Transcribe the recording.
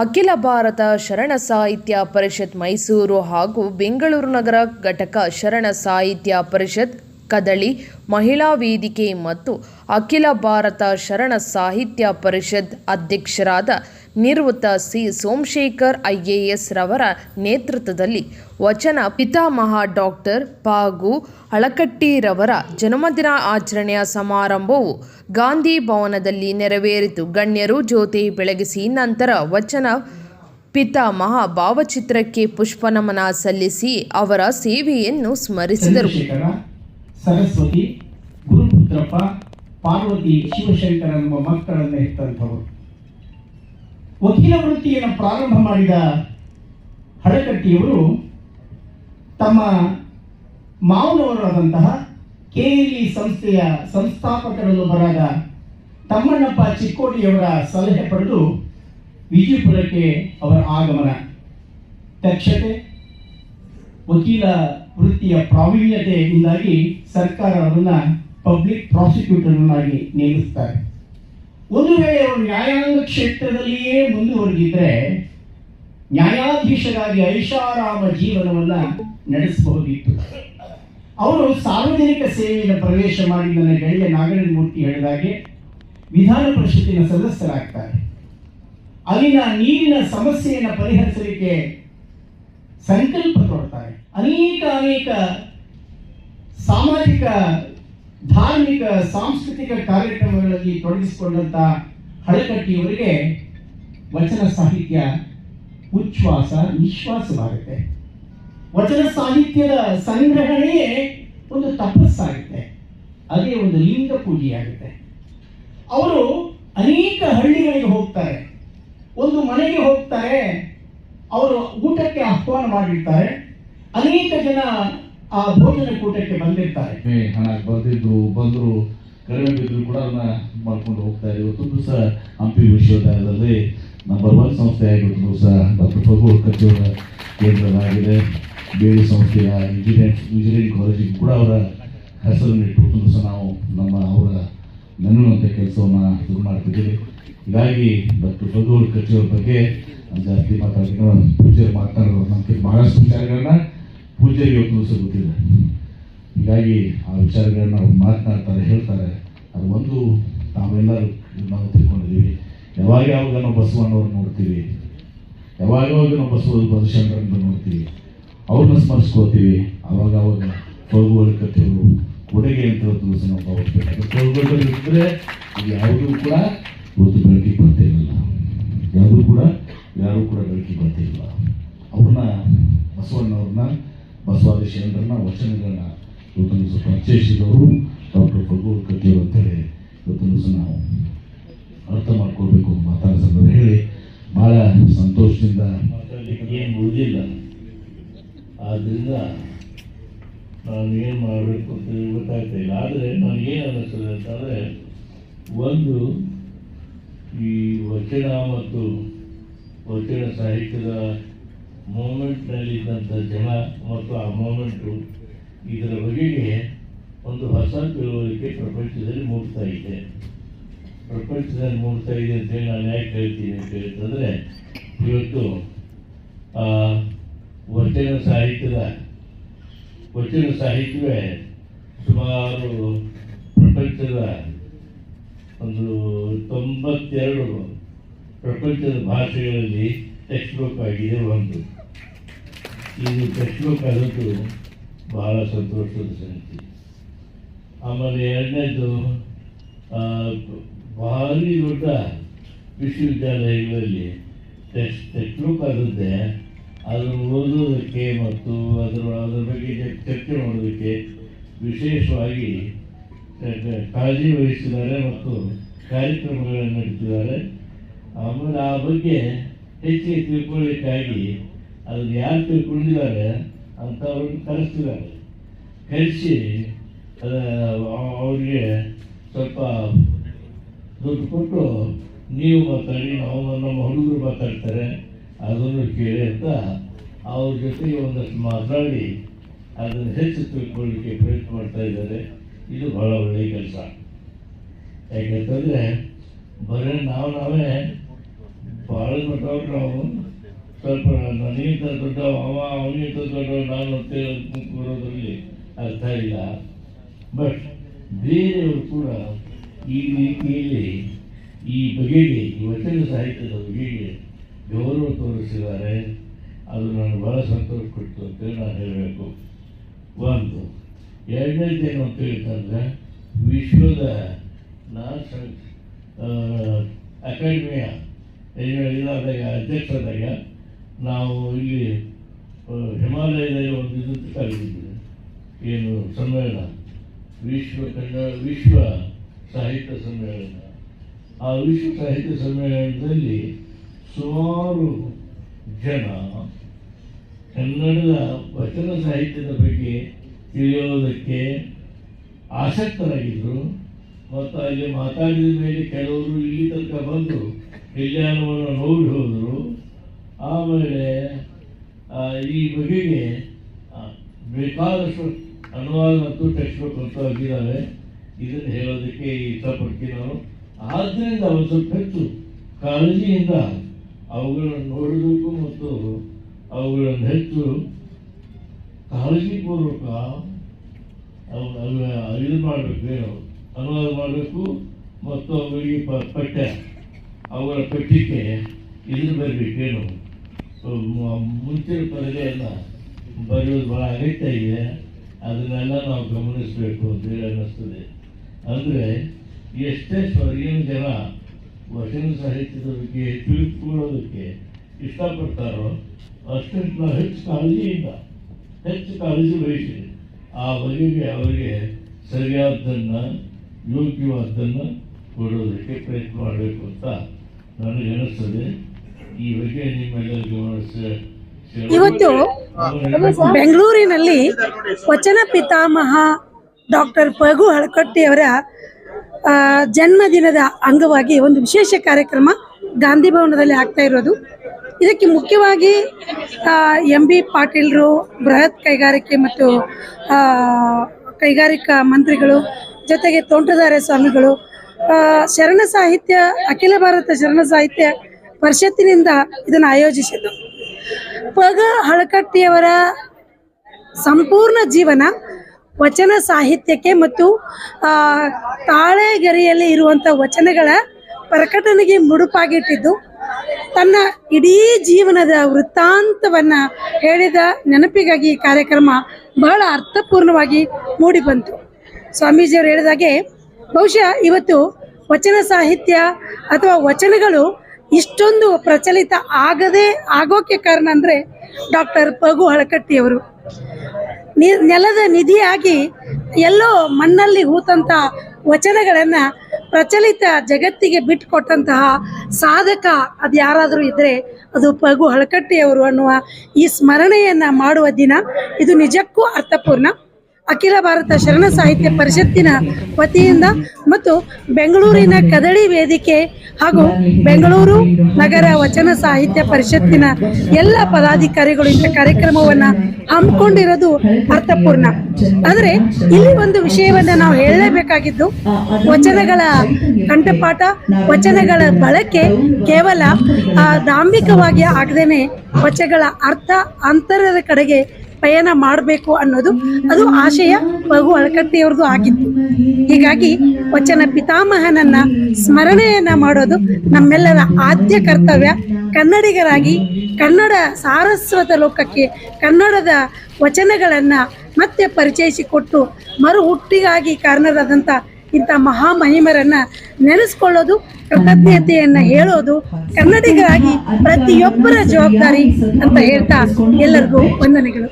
ಅಖಿಲ ಭಾರತ ಶರಣ ಸಾಹಿತ್ಯ ಪರಿಷತ್ ಮೈಸೂರು ಹಾಗೂ ಬೆಂಗಳೂರು ನಗರ ಘಟಕ ಶರಣ ಸಾಹಿತ್ಯ ಪರಿಷತ್ ಕದಳಿ ಮಹಿಳಾ ವೇದಿಕೆ ಮತ್ತು ಅಖಿಲ ಭಾರತ ಶರಣ ಸಾಹಿತ್ಯ ಪರಿಷತ್ ಅಧ್ಯಕ್ಷರಾದ ನಿವೃತ್ತ ಸಿ ಸೋಮಶೇಖರ್ ಐಎಎಸ್ ರವರ ನೇತೃತ್ವದಲ್ಲಿ ವಚನ ಪಿತಾಮಹ ಡಾಕ್ಟರ್ ಪಾಗು ಅಳಕಟ್ಟಿರವರ ಜನ್ಮದಿನ ಆಚರಣೆಯ ಸಮಾರಂಭವು ಗಾಂಧಿ ಭವನದಲ್ಲಿ ನೆರವೇರಿತು. ಗಣ್ಯರು ಜ್ಯೋತಿ ಬೆಳಗಿಸಿ ನಂತರ ವಚನ ಪಿತಾಮಹ ಭಾವಚಿತ್ರಕ್ಕೆ ಪುಷ್ಪನಮನ ಸಲ್ಲಿಸಿ ಅವರ ಸೇವೆಯನ್ನು ಸ್ಮರಿಸಿದರು. ಸರಸ್ವತಿ, ಗುರುಪುತ್ರಪ್ಪ, ಪಾರ್ವತಿ, ಶಿವಶಂಕರ ಎಂಬ ಮಕ್ಕಳನ್ನು ಹೆತ್ತಂಥವರು. ವಕೀಲ ವೃತ್ತಿಯನ್ನು ಪ್ರಾರಂಭ ಮಾಡಿದ ಹಳಕಟ್ಟಿಯವರು ತಮ್ಮ ಮಾವನವರಾದಂತಹ ಕೆ ಎಲ್ ಇ ಸಂಸ್ಥೆಯ ಸಂಸ್ಥಾಪಕರಲ್ಲೊಬ್ಬರಾದ ತಮ್ಮಣ್ಣಪ್ಪ ಚಿಕ್ಕೋಟಿಯವರ ಸಲಹೆ ಪಡೆದು ವಿಜಯಪುರಕ್ಕೆ ಅವರ ಆಗಮನ. ದಕ್ಷತೆ ವಕೀಲ ವೃತ್ತಿಯ ಪ್ರಾವೀಣ್ಯತೆಯಿಂದಾಗಿ ಸರ್ಕಾರ ಅವರನ್ನ ಪಬ್ಲಿಕ್ ಪ್ರಾಸಿಕ್ಯೂಟರ್ನಾಗಿ ನೇಮಿಸ್ತಾರೆ. ಒಂದು ವೇಳೆ ಅವರು ನ್ಯಾಯಾಂಗ ಕ್ಷೇತ್ರದಲ್ಲಿಯೇ ಮುಂದುವರೆದಿದ್ರೆ ನ್ಯಾಯಾಧೀಶರಾಗಿ ಐಷಾರಾಮ ಜೀವನವನ್ನ ನಡೆಸಬಹುದಿತ್ತು. ಅವರು ಸಾರ್ವಜನಿಕ ಸೇವೆಯನ್ನು ಪ್ರವೇಶ ಮಾಡಿ ನನ್ನ ಗೆಳೆಯ ನಾಗರ ಮೂರ್ತಿ ಹೇಳಿದಾಗೆ ವಿಧಾನ ಪರಿಷತ್ತಿನ ಸದಸ್ಯರಾಗ್ತಾರೆ. ಅಲ್ಲಿನ ನೀರಿನ ಸಮಸ್ಯೆಯನ್ನು ಪರಿಹರಿಸಲಿಕ್ಕೆ ಸಂಕಲ್ಪ ತೊಡ್ತಾರೆ ಅನೇಕ ಅನೇಕ ಸಾಮಾಜಿಕ, ಧಾರ್ಮಿಕ, ಸಾಂಸ್ಕೃತಿಕ ಕಾರ್ಯಕ್ರಮಗಳಲ್ಲಿ ತೊಡಗಿಸಿಕೊಂಡಂತ ಹಳಕಟ್ಟಿಯವರಿಗೆ ವಚನ ಸಾಹಿತ್ಯ ಉಚ್ಛ್ವಾಸ, ನಿಶ್ವಾಸವಾಗುತ್ತೆ. ವಚನ ಸಾಹಿತ್ಯದ ಸಂಗ್ರಹಣೆಯೇ ಒಂದು ತಪಸ್ಸಾಗುತ್ತೆ. ಅದೇ ಒಂದು ಲಿಂಗ ಪೂಜೆಯಾಗುತ್ತೆ. ಅವರು ಅನೇಕ ಹಳ್ಳಿಗಳಿಗೆ ಹೋಗ್ತಾರೆ. ಒಂದು ಮನೆಗೆ ಹೋಗ್ತಾರೆ. ಅವರು ಊಟಕ್ಕೆ ಆಹ್ವಾನ ಮಾಡಿರ್ತಾರೆ. ಅನೇಕ ಜನ ಆ ಭೋಜನ ಕೂಟಕ್ಕೆ ಬಂದಿರ್ತಾರೆ. ಹಣ ಬರ್ದಿದ್ರು ಬಂದರು, ಕಡಿಮೆ ಬಿದ್ದರೂ ಕೂಡ ಅದನ್ನ ಮಾಡ್ಕೊಂಡು ಹೋಗ್ತಾ ಹೋಗ್ತಾರೆ. ಇವತ್ತು ದಿವಸ ಹಂಪಿ ವಿಶ್ವವಿದ್ಯಾಲಯದಲ್ಲಿ ನಂಬರ್ ಒನ್ ಸಂಸ್ಥೆ ಆಗಿರೋದು ಸಹ ಡಾಕ್ಟರ್ ಪ್ರಭು ಕಚೇರ ಕೇಂದ್ರವಾಗಿದೆ. ಬೇರೆ ಸಂಸ್ಥೆಯ ಇಂಜಿನಿಯರಿಂಗ್ ಇಂಜಿನಿಯರಿಂಗ್ ಕಾಲೇಜಿಗೆ ಕೂಡ ಅವರ ಹೆಸರನ್ನು ಇಟ್ಟು ಸಹ ನಾವು ನಮ್ಮ ಅವರ ನೆನ್ನುವಂಥ ಕೆಲಸವನ್ನು ಶುರು ಮಾಡ್ತಿದ್ದೀವಿ. ಹೀಗಾಗಿ ಡಾಕ್ಟರ್ ಪ್ರಭು ಕಚೇರಿ ಬಗ್ಗೆ ಜಾಸ್ತಿ ಮಾತಾಡ್ತೀನಿ ಪೂಜೆ ಮಾತನಾಡೋರು ನಮಗೆ ಬಹಳಷ್ಟು ವಿಚಾರಗಳನ್ನ ಪೂಜೆಗೆ ಇವತ್ತು ದಿವಸ ಹೀಗಾಗಿ ಆ ವಿಚಾರಗಳನ್ನ ಅವ್ರು ಮಾತನಾಡ್ತಾರೆ, ಹೇಳ್ತಾರೆ. ಅದು ಒಂದು ನಾವೆಲ್ಲರೂ ನಾವು ತಿಳ್ಕೊಂಡಿದ್ದೀವಿ. ಯಾವಾಗ ಯಾವಾಗ ನಾವು ಬಸವಣ್ಣವ್ರು ನೋಡ್ತೀವಿ. ಯಾವಾಗ ಯಾವಾಗ ನಾವು ಬಸವ ಬಸವಶಂಕರನ್ನ ನೋಡ್ತೀವಿ. ಅವ್ರನ್ನ ಸ್ಮರಿಸ್ಕೋತೀವಿ ಅವಾಗ ಅವಾಗ ಕಥೆಗಳು ಕೊಡುಗೆ ಅಂತ ದಿವಸ ನಾವು ಭಾವಿಸ್ಬೇಕು. ಇದು ಯಾವುದೂ ಕೂಡ ಇವತ್ತು ಬೆಳಕಿಗೆ ಬರ್ತಿರಲಿಲ್ಲ ಯಾವುದೂ ಕೂಡ ಯಾರೂ ಬರ್ತಿರಲಿಲ್ಲ ಅವ್ರನ್ನ ಬಸವಣ್ಣವ್ರನ್ನ ಬಸವಾದಿ ಶರಣರನ್ನ ವಚನಗಳನ್ನ ಇವತ್ತೊಂದು ದಿವಸ ಪರಿಚಯಿಸಿದವರು ಡಾಕ್ಟರ್ ಪ್ರಭು ಕತ್ತಿಯವರು ಅಂತೇಳಿ. ಇವತ್ತೊಂದು ದಿವಸ ನಾವು ಅರ್ಥ ಮಾಡ್ಕೊಳ್ಬೇಕು ಮಾತಾಡೋ ಸಂದರ್ಭ ಹೇಳಿ. ಭಾಳ ಸಂತೋಷದಿಂದ ಮಾತಾಡಲಿಕ್ಕೆ ಏನು ಉಳಿದಿಲ್ಲ. ಆದ್ದರಿಂದ ನಾನು ಏನು ಮಾಡಬೇಕು ಅಂತ ಗೊತ್ತಾಗ್ತಾ ಇಲ್ಲ. ಆದರೆ ನನಗೇನು ಅನ್ನಿಸ್ತದೆ ಅಂತಂದರೆ ಒಂದು ಈ ವಚನ ಮತ್ತು ವಚನ ಸಾಹಿತ್ಯದ ಮೂಮೆಂಟ್ನಲ್ಲಿ ಇದ್ದಂಥ ಜನ ಮತ್ತು ಆ ಮೂಮೆಂಟು ಇದರ ಬಗೆಗೆ ಒಂದು ಹೊಸ ತಿಳುವಳಿಕೆ ಪ್ರಪಂಚದಲ್ಲಿ ಮೂಡ್ತಾ ಇದೆ. ಪ್ರಪಂಚದಲ್ಲಿ ಮೂಡ್ತಾ ಇದೆ ಅಂತೇಳಿ ನಾನು ಯಾಕೆ ಹೇಳ್ತೀನಿ ಅಂತ ಹೇಳಿದ್ರೆ ಇವತ್ತು ಆ, ವಚನ ಸಾಹಿತ್ಯದ ವಚನ ಸಾಹಿತ್ಯವೇ ಸುಮಾರು ಪ್ರಪಂಚದ ಒಂದು ತೊಂಬತ್ತೆರಡು ಪ್ರಪಂಚದ ಭಾಷೆಗಳಲ್ಲಿ ಟೆಕ್ಸ್ಟ್ ಬುಕ್ ಆಗಿದೆ ಒಂದು. ಇದು ಟೆಕ್ಸ್ಟ್ ಬುಕ್ ಆದದ್ದು ಬಹಳ ಸಂತೋಷದ ಸಂಗತಿ. ಆಮೇಲೆ ಎರಡನೇದು ಭಾರಿ ದೊಡ್ಡ ವಿಶ್ವವಿದ್ಯಾಲಯಗಳಲ್ಲಿ ಟೆಕ್ಸ್ಟ್ ಟೆಕ್ಸ್ಟ್ ಬುಕ್ ಆದದ್ದೇ ಅದನ್ನು ಓದೋದಕ್ಕೆ ಮತ್ತು ಅದರ ಅದರ ಬಗ್ಗೆ ಚರ್ಚೆ ಮಾಡೋದಕ್ಕೆ ವಿಶೇಷವಾಗಿ ಕಾಳಜಿ ವಹಿಸಿದ್ದಾರೆ ಮತ್ತು ಕಾರ್ಯಕ್ರಮಗಳನ್ನು ನಡೆಸಿದ್ದಾರೆ. ಆಮೇಲೆ ಆ ಬಗ್ಗೆ ಹೆಚ್ಚಿಗೆ ತಿಳ್ಕೊಳ್ಳಿಕ್ಕಾಗಿ ಅದನ್ನು ಯಾರು ತಿಳ್ಕೊಂಡಿದ್ದಾರೆ ಅಂಥವ್ರನ್ನ ಕರೆಸ್ತಿದ್ದಾರೆ. ಕರೆಸಿ, ಅದ, ಅವ್ರಿಗೆ ಸ್ವಲ್ಪ ದುಡ್ಡು ಕೊಟ್ಟು ನೀವು ಮಾತಾಡಿ, ನಾವು ನಮ್ಮ ಹುಡುಗರು ಮಾತಾಡ್ತಾರೆ, ಅದನ್ನು ಕೇಳಿ ಅಂತ ಅವ್ರ ಜೊತೆಗೆ ಒಂದಷ್ಟು ಮಾತಾಡಿ, ಅದನ್ನು ಹೆಚ್ಚು ತಿಳ್ಕೊಳ್ಳಿಕ್ಕೆ ಪ್ರಯತ್ನ ಮಾಡ್ತಾ ಇದ್ದಾರೆ. ಇದು ಬಹಳ ಒಳ್ಳೆಯ ಕೆಲಸ. ಯಾಕೆಂತಂದರೆ ಬರೀ ನಾವು ನಾವೇ ಭಾಳ ದೊಡ್ಡವ್ರು ನಾವು. ಸ್ವಲ್ಪ ನನಗಿಂತ ದೊಡ್ಡವ ಅವ ಅವನಿಗಿಂತ ದೊಡ್ಡವ ನಾನು ಅಂತೇಳಿ ಕೂರೋದ್ರಲ್ಲಿ ಅರ್ಥ ಇಲ್ಲ. ಬಟ್ ಬೇರೆಯವರು ಕೂಡ ಈ ರೀತಿಯಲ್ಲಿ ಈ ಬಗೆಗೆ, ಈ ವಚನ ಸಾಹಿತ್ಯದ ಬಗೆಗೆ ಗೌರವ ತೋರಿಸಿದ್ದಾರೆ. ಅದು ನನಗೆ ಭಾಳ ಸಂತೋಷ ಕೊಡ್ತು ಅಂತೇಳಿ ನಾನು ಹೇಳಬೇಕು. ಒಂದು, ಎರಡನೇದೇನು ಅಂತ ಹೇಳ್ತಂದ್ರೆ, ವಿಶ್ವದ ನಾಶ ಅಕಾಡೆಮಿಯ ಇಲಾಖೆಯ ಅಧ್ಯಕ್ಷರಾದಾಗ ನಾವು ಇಲ್ಲಿ ಹಿಮಾಲಯದಲ್ಲಿ ಒಂದು ಇದು. ಕರೆದಿದ್ದೇವೆ ಏನು ಸಮ್ಮೇಳನ? ವಿಶ್ವ ಕನ್ನಡ, ವಿಶ್ವ ಸಾಹಿತ್ಯ ಸಮ್ಮೇಳನ. ಆ ವಿಶ್ವ ಸಾಹಿತ್ಯ ಸಮ್ಮೇಳನದಲ್ಲಿ ಸುಮಾರು ಜನ ಕನ್ನಡದ ವಚನ ಸಾಹಿತ್ಯದ ಬಗ್ಗೆ ತಿಳಿಯೋದಕ್ಕೆ ಆಸಕ್ತರಾಗಿದ್ದರು ಮತ್ತು ಅಲ್ಲಿ ಮಾತಾಡಿದ ಮೇಲೆ ಕೆಲವರು ಇಲ್ಲಿ ತನಕ ಬಂದು ಕಲ್ಯಾಣವನ್ನು ನೋಡಿ ಹೋದರು. ಆಮೇಲೆ ಈ ಬಗೆಗೆ ಬೇಕಾದಷ್ಟು ಅನುವಾದ ಮತ್ತು ಟೆಕ್ಸ್ಟ್ ಬುಕ್ ಆಗಿದ್ದಾವೆ ಇದನ್ನು ಹೇಳೋದಕ್ಕೆ ಇಷ್ಟಪಡ್ತೀನಿ ನಾನು. ಆದ್ದರಿಂದ ಒಂದು ಸ್ವಲ್ಪ ಹೆಚ್ಚು ಕಾಳಜಿಯಿಂದ ಅವುಗಳನ್ನು ನೋಡಬೇಕು ಮತ್ತು ಅವುಗಳನ್ನು ಹೆಚ್ಚು ಕಾಳಜಿಪೂರ್ವಕ ಅವು ಅಲ್ಲ ಇದು ಮಾಡಬೇಕು ಅನುವಾದ ಮಾಡಬೇಕು. ಮತ್ತು ಅವರಿಗೆ ಪಠ್ಯ ಅವುಗಳ ಪಠ್ಯಕ್ಕೆ ಇದನ್ನು ಬರಬೇಕೇನು ಮುಂಚಿನ ಪದಗಳನ್ನು ಬರೆಯೋದು ಭಾಳ ಅಗತ್ಯ ಇದೆ. ಅದನ್ನೆಲ್ಲ ನಾವು ಗಮನಿಸಬೇಕು ಅಂತೇಳಿ ಅನ್ನಿಸ್ತದೆ. ಅಂದರೆ ಎಷ್ಟೇ ಸ್ವರ್ಗೀಯ ಜನ ವಚನ ಸಾಹಿತ್ಯದ ಬಗ್ಗೆ ತಿಳಿದುಕೊಳ್ಳೋದಕ್ಕೆ ಇಷ್ಟಪಡ್ತಾರೋ ಅಷ್ಟಷ್ಟು ನಾವು ಹೆಚ್ಚು ಇಲ್ಲ ಹೆಚ್ಚು ಕಾಳಜಿ ವಹಿಸಿ ಆ ಬಗೆಗೆ ಅವರಿಗೆ ಸರಿಯಾದ್ದನ್ನು ಯೋಗ್ಯವಾದ್ದನ್ನು ಕೊಡೋದಕ್ಕೆ ಪ್ರಯತ್ನ ಮಾಡಬೇಕು ಅಂತ ನನಗೆ ಅನಿಸ್ತದೆ. ಈ ಬಗ್ಗೆ ನಿಮ್ಮೆಲ್ಲರಿಗೂ ಗಮನಿಸ. ಇವತ್ತು ಬೆಂಗಳೂರಿನಲ್ಲಿ ವಚನ ಪಿತಾಮಹ ಡಾಕ್ಟರ್ ಪಗು ಹಳಕಟ್ಟಿಯವರ ಅವರ ಜನ್ಮದಿನದ ಅಂಗವಾಗಿ ಒಂದು ವಿಶೇಷ ಕಾರ್ಯಕ್ರಮ ಗಾಂಧಿ ಭವನದಲ್ಲಿ ಆಗ್ತಾ ಇರೋದು. ಇದಕ್ಕೆ ಮುಖ್ಯವಾಗಿ ಎಂ ಬಿ ಪಾಟೀಲ್ರು ಬೃಹತ್ ಕೈಗಾರಿಕೆ ಮತ್ತು ಆ, ಕೈಗಾರಿಕಾ ಮಂತ್ರಿಗಳು ಜೊತೆಗೆ ತೋಂಟದಾರ್ಯ ಸ್ವಾಮಿಗಳು ಶರಣ ಸಾಹಿತ್ಯ, ಅಖಿಲ ಭಾರತ ಶರಣ ಸಾಹಿತ್ಯ ಪರಿಷತ್ತಿನಿಂದ ಇದನ್ನು ಆಯೋಜಿಸಿದ್ದು. ಪಗ ಹಳಕಟ್ಟಿಯವರ ಸಂಪೂರ್ಣ ಜೀವನ ವಚನ ಸಾಹಿತ್ಯಕ್ಕೆ ಮತ್ತು ತಾಳೆಗರಿಯಲ್ಲಿ ಇರುವಂಥ ವಚನಗಳ ಪ್ರಕಟಣೆಗೆ ಮುಡುಪಾಗಿಟ್ಟಿದ್ದು. ತನ್ನ ಇಡೀ ಜೀವನದ ವೃತ್ತಾಂತವನ್ನು ಹೇಳಿದ ನೆನಪಿಗಾಗಿ ಈ ಕಾರ್ಯಕ್ರಮ ಬಹಳ ಅರ್ಥಪೂರ್ಣವಾಗಿ ಮೂಡಿಬಂತು. ಸ್ವಾಮೀಜಿಯವರು ಹೇಳಿದಾಗೆ ಬಹುಶಃ ಇವತ್ತು ವಚನ ಸಾಹಿತ್ಯ ಅಥವಾ ವಚನಗಳು ಇಷ್ಟೊಂದು ಪ್ರಚಲಿತ ಆಗದೇ ಆಗೋಕ್ಕೆ ಕಾರಣ ಅಂದರೆ ಡಾಕ್ಟರ್ ಪಗು ಹಳಕಟ್ಟಿಯವರು. ನಿ ನೆಲದ ನಿಧಿಯಾಗಿ ಎಲ್ಲೋ ಮಣ್ಣಲ್ಲಿ ಹೂತಂಥ ವಚನಗಳನ್ನು ಪ್ರಚಲಿತ ಜಗತ್ತಿಗೆ ಬಿಟ್ಟುಕೊಟ್ಟಂತಹ ಸಾಧಕ ಅದು ಯಾರಾದರೂ ಇದ್ದರೆ ಅದು ಪಗು ಹಳಕಟ್ಟಿಯವರು ಅನ್ನುವ ಈ ಸ್ಮರಣೆಯನ್ನು ಮಾಡುವ ದಿನ. ಇದು ನಿಜಕ್ಕೂ ಅರ್ಥಪೂರ್ಣ. ಅಖಿಲ ಭಾರತ ಶರಣ ಸಾಹಿತ್ಯ ಪರಿಷತ್ತಿನ ವತಿಯಿಂದ ಮತ್ತು ಬೆಂಗಳೂರಿನ ಕದಳಿ ವೇದಿಕೆ ಹಾಗೂ ಬೆಂಗಳೂರು ನಗರ ವಚನ ಸಾಹಿತ್ಯ ಪರಿಷತ್ತಿನ ಎಲ್ಲ ಪದಾಧಿಕಾರಿಗಳು ಇಂಥ ಕಾರ್ಯಕ್ರಮವನ್ನು ಹಮ್ಮಿಕೊಂಡಿರೋದು ಅರ್ಥಪೂರ್ಣ. ಆದರೆ ಇಲ್ಲಿ ಒಂದು ವಿಷಯವನ್ನು ನಾವು ಹೇಳಲೇಬೇಕಾಗಿದ್ದು ವಚನಗಳ ಕಂಠಪಾಠ ವಚನಗಳ ಬಳಕೆ ಕೇವಲ ಆ, ಧಾಂಬಿಕವಾಗಿ ಆಗದೇನೆ ವಚನಗಳ ಅರ್ಥ ಅಂತರದ ಕಡೆಗೆ ಪಯಣ ಮಾಡಬೇಕು ಅನ್ನೋದು ಅದು ಆಶಯ ಮಗು ಅಳಕಟ್ಟಿಯವ್ರದ್ದು ಆಗಿತ್ತು. ಹೀಗಾಗಿ ವಚನ ಪಿತಾಮಹನನ್ನ ಸ್ಮರಣೆಯನ್ನ ಮಾಡೋದು ನಮ್ಮೆಲ್ಲರ ಆದ್ಯ ಕರ್ತವ್ಯ. ಕನ್ನಡಿಗರಾಗಿ ಕನ್ನಡ ಸಾರಸ್ವತ ಲೋಕಕ್ಕೆ ಕನ್ನಡದ ವಚನಗಳನ್ನು ಮತ್ತೆ ಪರಿಚಯಿಸಿಕೊಟ್ಟು ಮರು ಹುಟ್ಟಿಗಾಗಿ ಕಾರಣರಾದಂಥ ಇಂಥ ಮಹಾಮಹಿಮರನ್ನ ನೆನೆಸ್ಕೊಳ್ಳೋದು ಕೃತಜ್ಞತೆಯನ್ನ ಹೇಳೋದು ಕನ್ನಡಿಗರಾಗಿ ಪ್ರತಿಯೊಬ್ಬರ ಜವಾಬ್ದಾರಿ ಅಂತ ಹೇಳ್ತಾ ಎಲ್ಲರಿಗೂ ವಂದನೆಗಳು.